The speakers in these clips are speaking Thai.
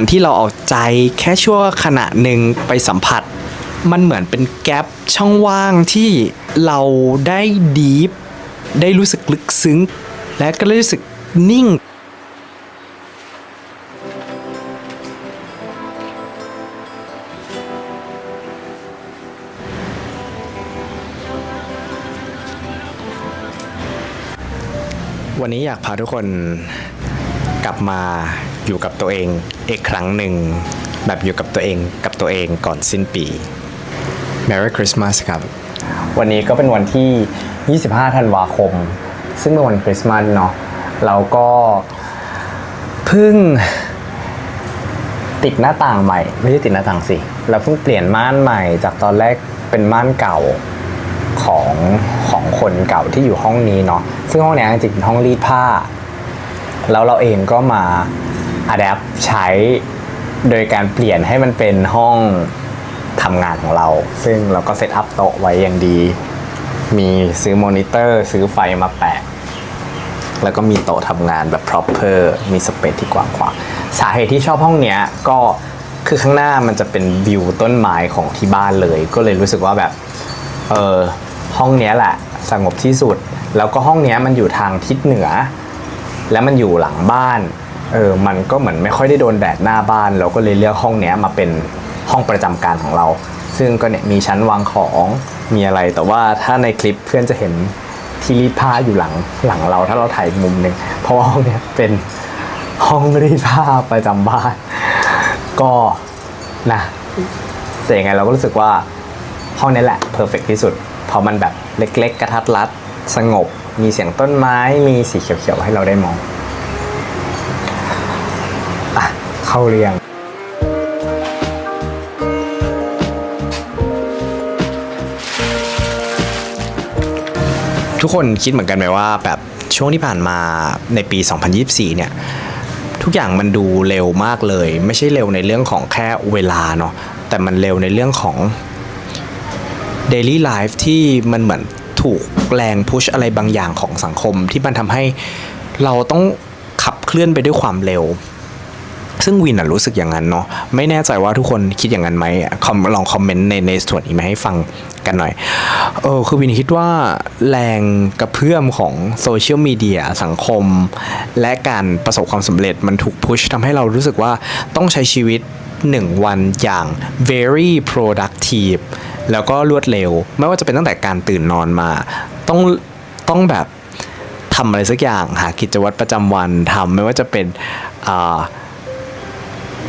การที่เราเอาใจแค่ชั่วขณะหนึ่งไปสัมผัส มันเหมือนเป็นแกลบช่องว่างที่เราได้ดีฟได้รู้สึกลึกซึ้ง และก็รู้สึกนิ่งวันนี้อยากพาทุกคนกลับมา อยู่กับตัวเองอีกครั้งหนึ่ง แบบอยู่กับตัวเองกับตัวเองก่อนสิ้นปี Merry Christmas ครับ วันนี้ก็เป็นวันที่ 25 ธันวาคม ซึ่งเป็นวันคริสต์มาสเนาะเราก็เพิ่งติดหน้าต่างใหม่ ไม่ใช่ติดหน้าต่างสิ เราเพิ่งเปลี่ยนม่านใหม่ จากตอนแรกเป็นม่านเก่าของของคนเก่าที่อยู่ห้องนี้เนาะซึ่งห้องเนี้ยจริงๆเป็นห้องรีดผ้า แล้วเราเองก็มา อัดแอปใช้โดยการเปลี่ยนให้มันเป็นห้องทำงานของเรา ซึ่งเราก็เซตอัพโต๊ะไว้อย่างดี มีซื้อมอนิเตอร์ ซื้อไฟมาแปะ แล้วก็มีโต๊ะทำงานแบบ proper มีสเปซที่กว้างขวางสาเหตุที่ชอบห้องเนี้ยก็คือข้างหน้ามันจะเป็นวิวต้นไม้ของที่บ้านเลย ก็เลยรู้สึกว่าแบบ เออห้องเนี้ยแหละสงบที่สุด แล้วก็ห้องเนี้ยมันอยู่ทางทิศเหนือ แล้วมันอยู่หลังบ้าน เออมันก็เหมือนไม่ค่อยได้โดนแดดหน้าบ้าน เราก็เลยเลือกห้องเนี้ยมาเป็นห้องประจำการของเรา ซึ่งก็เนี่ยมีชั้นวางของมีอะไร แต่ว่าถ้าในคลิปเพื่อนจะเห็นที่รีดผ้าอยู่หลังหลังเราถ้าเราถ่ายมุมหนึ่งเพราะว่าห้องเนี้ยเป็นห้องรีดผ้าประจำบ้าน ก็นะแต่ยังไงเราก็รู้สึกว่าห้องนี้แหละเพอร์เฟกที่สุดเพราะมันแบบเล็ก ๆ กระทัดรัดสงบ มีเสียงต้นไม้มีสีเขียวๆให้เราได้มอง อะเข้าเรียงทุกคนคิดเหมือนกันไหมว่าแบบช่วงที่ผ่านมาในปี 2024 เนี่ย ทุกอย่างมันดูเร็วมากเลย ไม่ใช่เร็วในเรื่องของแค่เวลาเนาะแต่มันเร็วในเรื่องของ daily life ที่มันเหมือนถูกแรงพุชอะไรบางอย่างของสังคมที่มันทำให้เราต้องขับเคลื่อนไปด้วยความเร็ว ซึ่งวินอะรู้สึกอย่างนั้นเนาะไม่แน่ใจว่าทุกคนคิดอย่างนั้นไหมอะคอมลองคอมเมนต์ในในส่วนนี้มาให้ฟังกันหน่อยเออคือวินคิดว่าแรงกระเพื่อมของโซเชียลมีเดียสังคม และการประสบความสำเร็จมันถูกพุชทำให้เรารู้สึกว่าต้องใช้ชีวิต1วันอย่าง very productive แล้วก็รวดเร็ว ไม่ว่าจะเป็นตั้งแต่การตื่นนอนมา ต้องต้องแบบทำอะไรสักอย่าง หากิจวัตรประจำวันทำไม่ว่าจะเป็นอ่า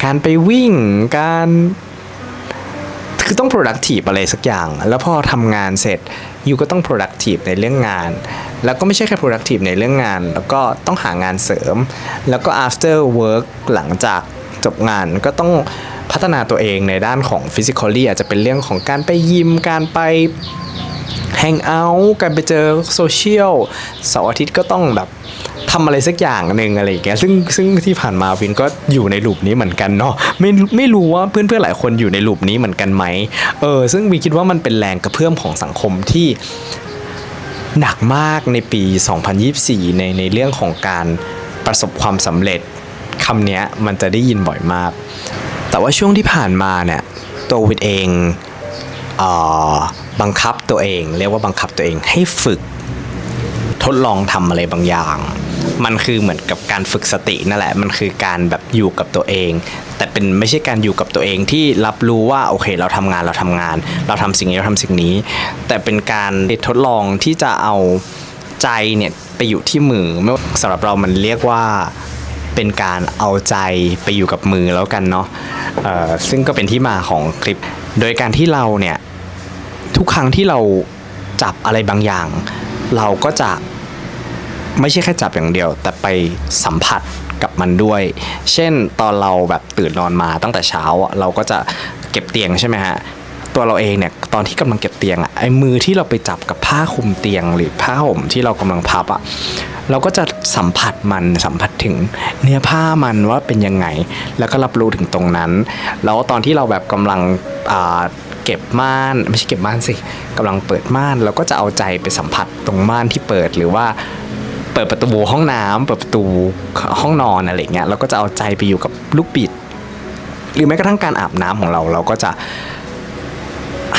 การไปวิ่งการคือต้อง productive อะไรสักอย่าง แล้วพอทำงานเสร็จยูก็ต้อง productive ในเรื่องงาน แล้วก็ไม่ใช่แค่ productive ในเรื่องงาน แล้วก็ต้องหางานเสริม แล้วก็ after work หลังจากจบงานก็ต้องพัฒนาตัวเองในด้านของ physically อาจจะเป็นเรื่องของการไปยิม การไปแฮงเอาท์กันไปเจอโซเชียลเสาร์อาทิตย์ก็ต้องแบบ ทำอะไรสักอย่างหนึ่งอะไรอย่างเงี้ยซึ่งซึ่งที่ผ่านมาวินก็อยู่ในลูปนี้เหมือนกันเนาะไม่ไม่รู้ว่าเพื่อนเพื่อนๆหลายคนอยู่ในลูปนี้เหมือนกันไหมเออซึ่งวินคิดว่ามันเป็นแรงกระเพื่อมของสังคมที่หนักมากในปี 2024 ในในเรื่องของการประสบความสำเร็จคำเนี้ยมันจะได้ยินบ่อยมาก แต่ว่าช่วงที่ผ่านมาเนี่ยตัววินเองเออบังคับตัวเอง เรียกว่าบังคับตัวเองให้ฝึก ทดลองทำอะไรบางอย่าง มันคือเหมือนกับการฝึกสตินั่นแหละ มันคือการแบบอยู่กับตัวเอง แต่เป็นไม่ใช่การอยู่กับตัวเองที่รับรู้ว่าโอเค เราทำงานเราทำงาน เราทำสิ่งนี้เราทำสิ่งนี้ แต่เป็นการทดลองที่จะเอาใจเนี่ยไปอยู่ที่มือไม่ว่าสำหรับเรามันเรียกว่าเป็นการเอาใจไปอยู่กับมือแล้วกันเนาะซึ่งก็เป็นที่มาของคลิป โดยการที่เราเนี่ยทุกครั้งที่เราจับอะไรบางอย่าง เราก็จะไม่ใช่แค่จับอย่างเดียว แต่ไปสัมผัสกับมันด้วย เช่นตอนเราแบบตื่นนอนมาตั้งแต่เช้าเราก็จะเก็บเตียงใช่ไหมฮะตัวเราเองเนี่ยตอนที่กำลังเก็บเตียงอะไอ้มือที่เราไปจับกับผ้าคลุมเตียงหรือผ้าห่มที่เรากำลังพับอะเราก็จะสัมผัสมันสัมผัสถึงเนื้อผ้ามันว่าเป็นยังไง แล้วก็รับรู้ถึงตรงนั้น แล้วตอนที่เราแบบกำลังอ่า เก็บม่านไม่ใช่เก็บม่านสิกำลังเปิดม่านเราก็จะเอาใจไปสัมผัสตรงม่านที่เปิดหรือว่าเปิดประตูห้องน้ำเปิดประตูห้องนอนอะไรเงี้ยเราก็จะเอาใจไปอยู่กับลูกบิด หรือแม้กระทั่งการอาบน้ำของเราเราก็จะ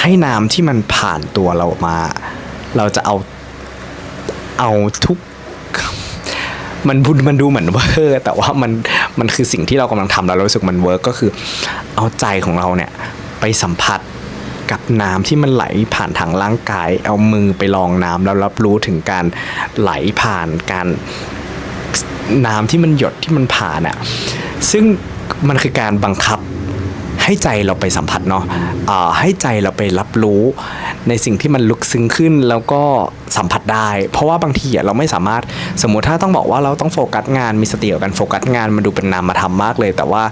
ให้น้ำที่มันผ่านตัวเรามา เราจะเอาเอาทุกมันพูดมันดูเหมือนเวอร์แต่ว่ามันมันคือสิ่งที่เรากำลังทำแล้วเรารู้สึกมันเวิร์กก็คือ เอาใจของเราเนี่ยไปสัมผัส กับน้ำที่มันไหลผ่านทางร่างกาย เอามือไปลองน้ำแล้วรับรู้ถึงการไหลผ่านการน้ำที่มันหยดที่มันผ่านอะ่ะซึ่งมันคือการบังคับให้ใจเราไปสัมผัสเนาะอ่าให้ใจเราไปรับรู้ในสิ่งที่มันลึกซึ้งขึ้นแล้วก็สัมผัสได้ เพราะว่าบางทีอะเราไม่สามารถสมมุติถ้าต้องบอกว่าเราต้องโฟกัสงานมีสติกับการโฟกัสงานมันดูเป็นนามธรรมมากเลย แต่ว่า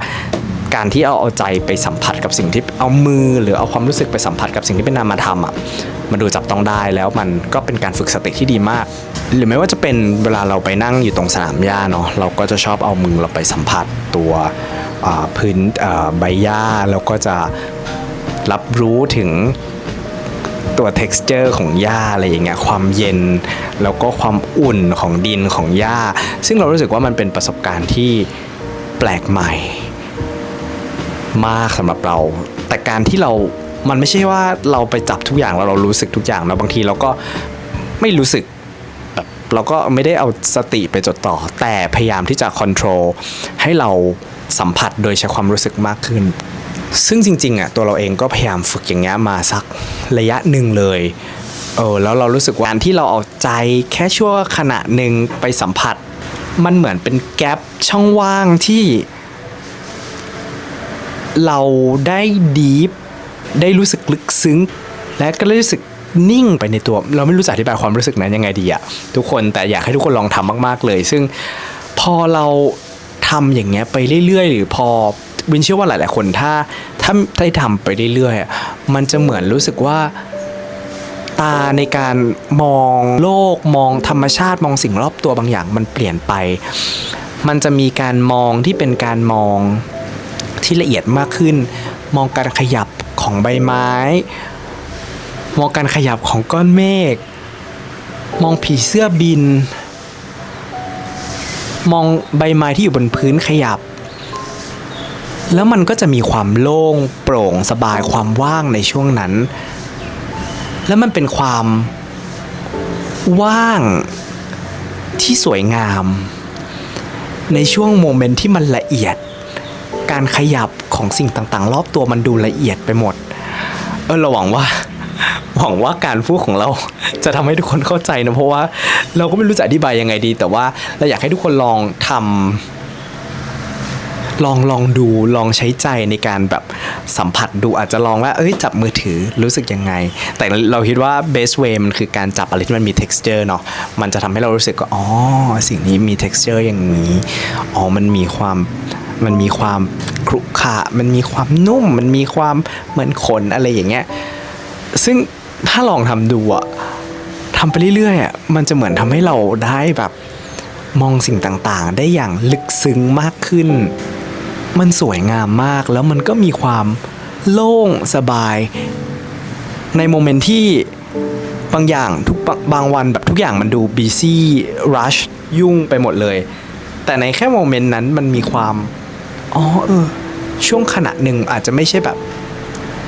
การที่เอาเอาใจไปสัมผัสกับสิ่งที่เอามือ หรือเอาความรู้สึกไปสัมผัสกับสิ่งที่เป็นนามธรรมอะมันดูจับต้องได้แล้วมันก็เป็นการฝึกสติที่ดีมาก หรือไม่ว่าจะเป็นเวลาเราไปนั่งอยู่ตรงสนามหญ้าเนาะเราก็จะชอบเอามือเราไปสัมผัสตัวพื้นใบหญ้าแล้วก็จะรับรู้ถึงตัว texture ของหญ้าอะไรอย่างเงี้ยความเย็น แล้วก็ความอุ่นของดินของหญ้า ซึ่งเรารู้สึกว่ามันเป็นประสบการณ์ที่แปลกใหม่ มากสำหรับเรา แต่การที่เรามันไม่ใช่ว่าเราไปจับทุกอย่างแล้วเรารู้สึกทุกอย่างนะบางทีเราก็ไม่รู้สึกแบบเราก็ไม่ได้เอาสติไปจดต่อ แต่พยายามที่จะค o n t r o l ให้เราสัมผัสโดยใช้ความรู้สึกมากขึ้น ซึ่งจริงๆอะตัวเราเองก็พยายามฝึกอย่างเงี้ยมาสักระยะหนึ่งเลยเออแล้วเรารู้สึกว่าการที่เราเอาใจแค่ชั่วขณะหนึ่งไปสัมผัส มันเหมือนเป็นแกลบช่องว่างที่ เราได้ดีฟได้รู้สึกลึกซึ้ง และก็รู้สึกนิ่งไปในตัว เราไม่รู้จะอธิบายความรู้สึกนั้นยังไงดีอะทุกคนแต่อยากให้ทุกคนลองทำมากๆเลย ซึ่งพอเราทำอย่างเงี้ยไปเรื่อย ๆ หรือพอวินเชื่อว่าหลาย ๆ คนถ้าถ้าได้ทำไปเรื่อยๆอะมันจะเหมือนรู้สึกว่าตาในการมองโลกมองธรรมชาติมองสิ่งรอบตัวบางอย่างมันเปลี่ยนไป มันจะมีการมองที่เป็นการมอง ที่ละเอียดมากขึ้น มองการขยับของใบไม้ มองการขยับของก้อนเมฆ มองผีเสื้อบิน มองใบไม้ที่อยู่บนพื้นขยับ แล้วมันก็จะมีความโล่งโปร่งสบายความว่างในช่วงนั้น แล้วมันเป็นความว่างที่สวยงาม ในช่วงโมเมนต์ที่มันละเอียด การขยับของสิ่งต่างๆ รอบตัวมันดูละเอียดไปหมด เออเราหวังว่าหวังว่าการพูดของเราจะทำให้ทุกคนเข้าใจนะเพราะว่าเราก็ไม่รู้จะอธิบายยังไงดี แต่ว่าเราอยากให้ทุกคนลองทำลองลองดูลองใช้ใจในการแบบสัมผัสดูอาจจะลองว่า เอ้ยจับมือถือรู้สึกยังไง แต่เราคิดว่า best way มันคือการจับอะไรที่มันมี texture เนาะมันจะทำให้เรารู้สึกว่าอ๋อสิ่งนี้มี texture อย่างนี้อ๋อมันมีความ มันมีความครุขระมันมีความนุ่ม มันมีความเหมือนขนอะไรอย่างเงี้ย ซึ่งถ้าลองทำดูอะทำไปเรื่อยๆอะมันจะเหมือนทำให้เราได้แบบมองสิ่งต่างๆ ได้อย่างลึกซึ้งมากขึ้น มันสวยงามมากแล้วมันก็มีความโล่งสบาย ในโมเมนต์ที่บางอย่างทุกบางบางวันแบบทุกอย่างมันดูบีซี่รัชยุ่งไปหมดเลย แต่ในแค่โมเมนต์นั้นมันมีความ อ๋อเออ ช่วงขณะหนึ่งอาจจะไม่ใช่แบบ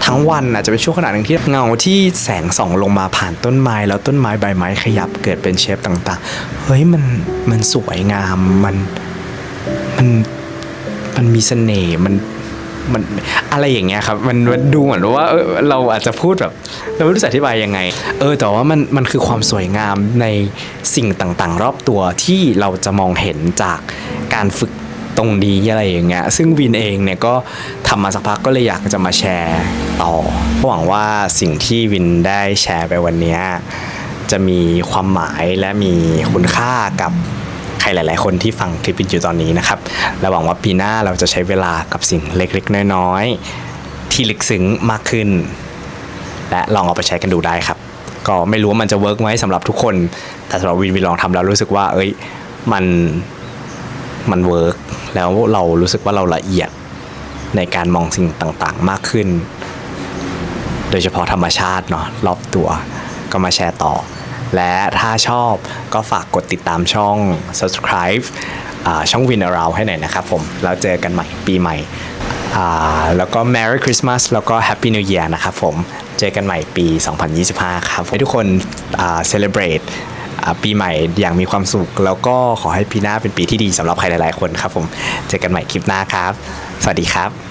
ทั้งวันอาจจะเป็นช่วงขณะหนึ่งที่เงาที่แสงส่องลงมาผ่านต้นไม้ แล้วต้นไม้ใบไม้ขยับเกิดเป็นเชฟต่างๆ เฮ้ยมันมันสวยงามมันมันมันมีเสน่ห์มันมันอะไรอย่างเงี้ยครับมันมันดูเหมือนว่าเออเราอาจจะพูดแบบเราไม่รู้จะอธิบายยังไง เออแต่ว่ามันมันคือความสวยงามในสิ่งต่างๆ รอบตัวที่เราจะมองเห็นจากการฝึก ตรงนี้อะไรอย่างเงี้ยซึ่งวินเองเนี่ยก็ทำมาสักพักก็เลยอยากจะมาแชร์ต่อหวังว่าสิ่งที่วินได้แชร์ไปวันนี้จะมีความหมายและมีคุณค่ากับใครหลาย ๆ คนที่ฟังคลิปวินอยู่ตอนนี้นะครับและหวังว่าปีหน้าเราจะใช้เวลากับสิ่งเล็ก ๆ น้อย ๆ ที่ลึกซึ้งมากขึ้น และลองเอาไปใช้กันดูได้ครับ ก็ไม่รู้ว่ามันจะเวิร์กไหมสำหรับทุกคน แต่สำหรับวินวินลองทำแล้วรู้สึกว่า เอ้ย มัน มันเวิร์ก แล้วเรารู้สึกว่าเราละเอียดในการมองสิ่งต่างๆมากขึ้น โดยเฉพาะธรรมชาติเนาะรอบตัวก็มาแชร์ต่อ และถ้าชอบก็ฝากกดติดตามช่อง subscribe อช่องวิน around ให้หน่อยนะครับผม แล้วเจอกันใหม่ปีใหม่ แล้วก็ Merry Christmas แล้วก็ Happy New Year นะครับผม เจอกันใหม่ปี 2025 ครับ ให้ทุกคน celebrate ปีใหม่อย่างมีความสุข แล้วก็ขอให้ปีหน้าเป็นปีที่ดีสำหรับใครหลายๆคนครับผม เจอกันใหม่คลิปหน้าครับ สวัสดีครับ